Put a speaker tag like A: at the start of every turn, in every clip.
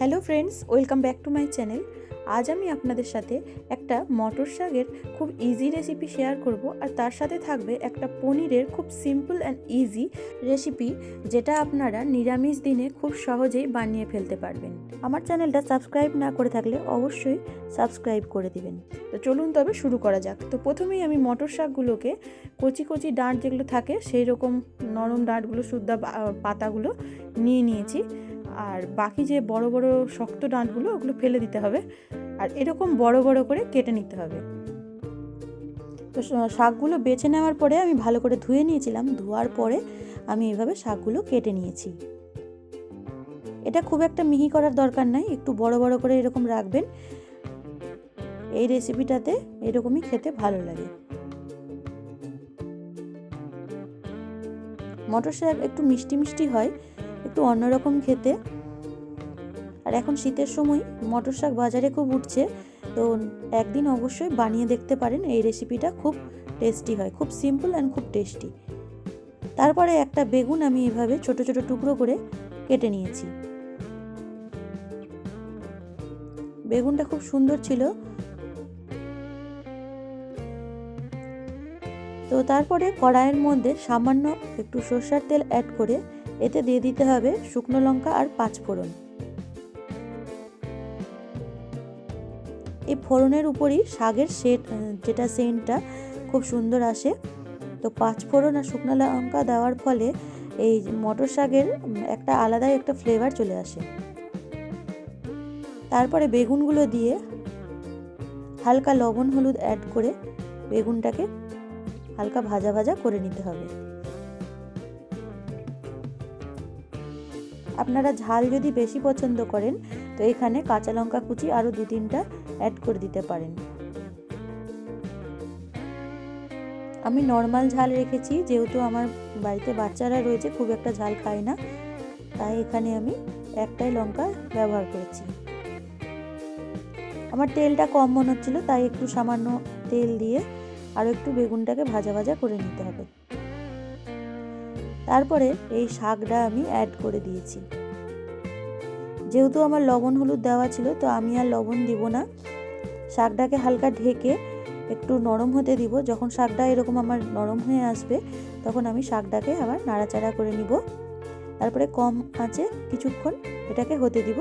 A: Hello friends, welcome back to my channel. আজ আমি আপনাদের সাথে একটা মটর শাকের খুব ইজি রেসিপি শেয়ার করব আর তার সাথে থাকবে একটা পনিরের খুব সিম্পল অ্যান্ড ইজি রেসিপি যেটা আপনারা নিরামিষ দিনে খুব সহজেই বানিয়ে ফেলতে পারবেন। আমার চ্যানেলটা সাবস্ক্রাইব না করে থাকলে অবশ্যই সাবস্ক্রাইব করে দিবেন। তো চলুন তবে শুরু করা যাক। তো প্রথমেই আমি মটর শাকগুলোকে কচি কচি ডাঁট যেগুলো থাকে সেই রকম নরম ডাঁটগুলো, শুদ্ধা পাতাগুলো নিয়ে নিয়েছি। আর বাকি যে বড় বড় শক্ত ডাঁটগুলো, ওগুলো ফেলে দিতে হবে। আর এরকম বড় বড় করে কেটে নিতে হবে। তো শাকগুলো বেছে নেওয়ার পরে আমি ভালো করে ধুয়ে নিয়েছিলাম। ধোয়ার পরে আমি এইভাবে শাকগুলো কেটে নিয়েছি। এটা খুব একটা মিহি করার দরকার নাই। একটু বড় বড় করে এরকম রাখবেন। এই রেসিপিটাতে এরকমই খেতে ভালো লাগে। মটর শাক একটু মিষ্টি মিষ্টি হয়। একটু অন্যরকম খেতে। আর এখন শীতের সময় মটর শাক বাজারে খুব উঠছে, তো একদিন অবশ্যই বানিয়ে দেখতে পারেন, এই রেসিপিটা খুব টেস্টি হয়, খুব সিম্পল অ্যান্ড খুব টেস্টি তারপরে একটা বেগুন আমি এভাবে ছোট ছোট টুকরো করে কেটে নিয়েছি। বেগুনটা খুব সুন্দর ছিল। তো তারপরে কড়াইয়ের মধ্যে সামান্য একটু সর্ষার তেল অ্যাড করে এতে দিয়ে দিতে হবে শুকনো লঙ্কা আর পাঁচ ফোড়ন। এই ফোড়নের উপরই শাকের সেট যেটা সেন্টটা খুব সুন্দর আসে। তো পাঁচ ফোড়ন আর শুকনো লঙ্কা দেওয়ার ফলে এই মটর শাকের একটা আলাদাই একটা ফ্লেভার চলে আসে। তারপরে বেগুনগুলো দিয়ে হালকা লবণ হলুদ অ্যাড করে বেগুনটাকে হালকা ভাজা ভাজা করে নিতে হবে। আপনারা ঝাল যদি বেশি পছন্দ করেন, তো এখানে কাঁচা লঙ্কা কুচি আরও দু তিনটা অ্যাড করে দিতে পারেন। আমি নর্মাল ঝাল রেখেছি, যেহেতু আমার বাড়িতে বাচ্চারা রয়েছে, খুব একটা ঝাল খায় না, তাই এখানে আমি একটাই লঙ্কা ব্যবহার করেছি। আমার তেলটা কম মনে হচ্ছিল, তাই একটু সামান্য তেল দিয়ে আরও একটু বেগুনটাকে ভাজা ভাজা করে নিতে হবে। তারপরে এই শাকটা আমি অ্যাড করে দিয়েছি। যেহেতু আমার লবণ হলুদ দেওয়া ছিল, তো আমি আর লবণ দিব না। শাকটাকে হালকা ঢেকে একটু নরম হতে দিব। যখন শাকটা এরকম আমার নরম হয়ে আসবে, তখন আমি শাকটাকে আবার নাড়াচাড়া করে নিব। তারপরে কম আঁচে কিছুক্ষণ এটাকে হতে দিব।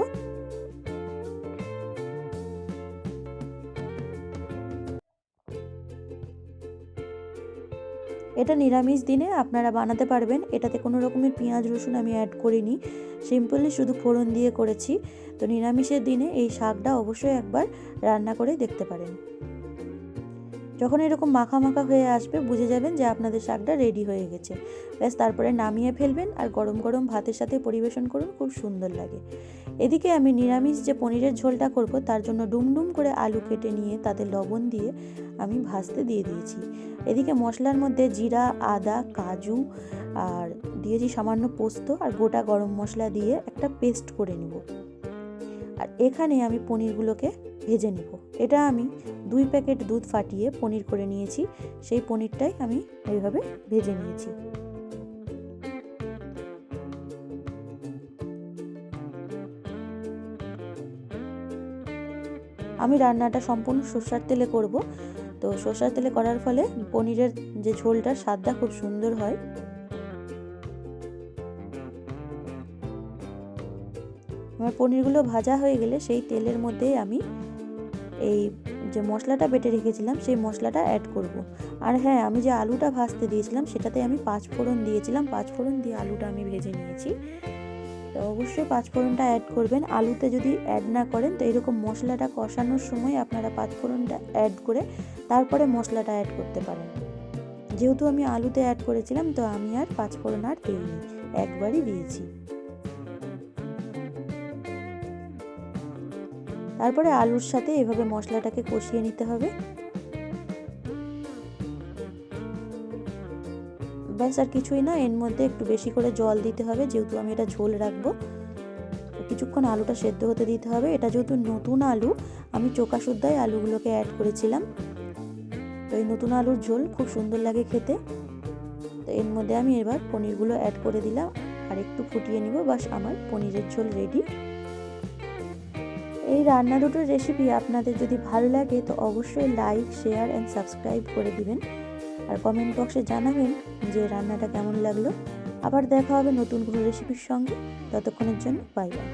A: এটা নিরামিষ দিনে আপনারা বানাতে পারবেন। এটাতে কোনো রকমের পেঁয়াজ, রসুন আমি অ্যাড করিনি। সিম্পলি শুধু ফোড়ন দিয়ে করেছি। তো নিরামিষের দিনে এই শাকটা অবশ্যই একবার রান্না করে দেখতে পারেন। যখন এরকম মাখা মাখা হয়ে আসবে, বুঝে যাবেন যে আপনাদের শাকটা রেডি হয়ে গেছে। ব্যাস, তারপরে নামিয়ে ফেলবেন আর গরম গরম ভাতের সাথে পরিবেশন করুন, খুব সুন্দর লাগে। এদিকে আমি নিরামিষ যে পনিরের ঝোলটা করব, তার জন্য ডুমডুম করে আলু কেটে নিয়ে তাতে লবণ দিয়ে আমি ভাজতে দিয়ে দিয়েছি। এদিকে মশলার মধ্যে জিরা, আদা, কাজু আর দিয়েছি সামান্য পোস্ত আর গোটা গরম মশলা দিয়ে একটা পেস্ট করে নিব। আর এখানে আমি পনিরগুলোকে ভেজে নিব। এটা আমি দুই প্যাকেট দুধ ফাটিয়ে পনির করে নিয়েছি। সেই পনিরটাই আমি এইভাবে ভেজে নিয়েছি। আমি রান্নাটা সম্পূর্ণ সর্ষার তেলে করব। তো সর্ষার তেলে করার ফলে পনিরের যে ঝোলটা স্বাদটা খুব সুন্দর হয়। আমার পনিরগুলো ভাজা হয়ে গেলে সেই তেলের মধ্যে আমি এই যে মশলাটা বেটে রেখেছিলাম, সেই মশলাটা অ্যাড করব। আর হ্যাঁ আমি যে আলুটা ভাজতে দিয়েছিলাম, সেটাতে আমি পাঁচ ফোড়ন দিয়েছিলাম। পাঁচ ফোড়ন দিয়ে আলুটা আমি ভেজে নিয়েছি। তো অবশ্যই পাঁচফোড়নটা অ্যাড করবেন। আলুতে যদি অ্যাড না করেন, তো এরকম মশলাটা কষানোর সময় আপনারা পাঁচফোড়নটা অ্যাড করে তারপরে মশলাটা অ্যাড করতে পারেন। যেহেতু আমি আলুতে অ্যাড করেছিলাম, তো আমি আর পাঁচফোড়ন আর দিইনি একবারই দিয়েছি। তারপরে আলুর সাথে এভাবে মশলাটাকে কষিয়ে নিতে হবে। ব্যাস, আর কিছুই না, এর মধ্যে একটু বেশি করে জল দিতে হবে, যেহেতু আমি এটা ঝোল রাখব। কিছুক্ষণ আলুটা সেদ্ধ হতে দিতে হবে। এটা যেহেতু নতুন আলু, আমি চোকা শুদ্ধায় আলুগুলোকে অ্যাড করেছিলাম। তো এই নতুন আলুর ঝোল খুব সুন্দর লাগে খেতে। তো এর মধ্যে আমি এবার পনিরগুলো অ্যাড করে দিলাম। আর একটু ফুটিয়ে নিব। বাস আমার পনিরের ঝোল রেডি এই রান্না দুটোর রেসিপি আপনাদের যদি ভালো লাগে, তো অবশ্যই লাইক শেয়ার অ্যান্ড সাবস্ক্রাইব করে দিবেন। আর কমেন্ট বক্সে জানাবেন যে রান্নাটা কেমন লাগল। আবার দেখা হবে নতুন কোনো রেসিপির সঙ্গে। ততক্ষণের জন্য বাই বাই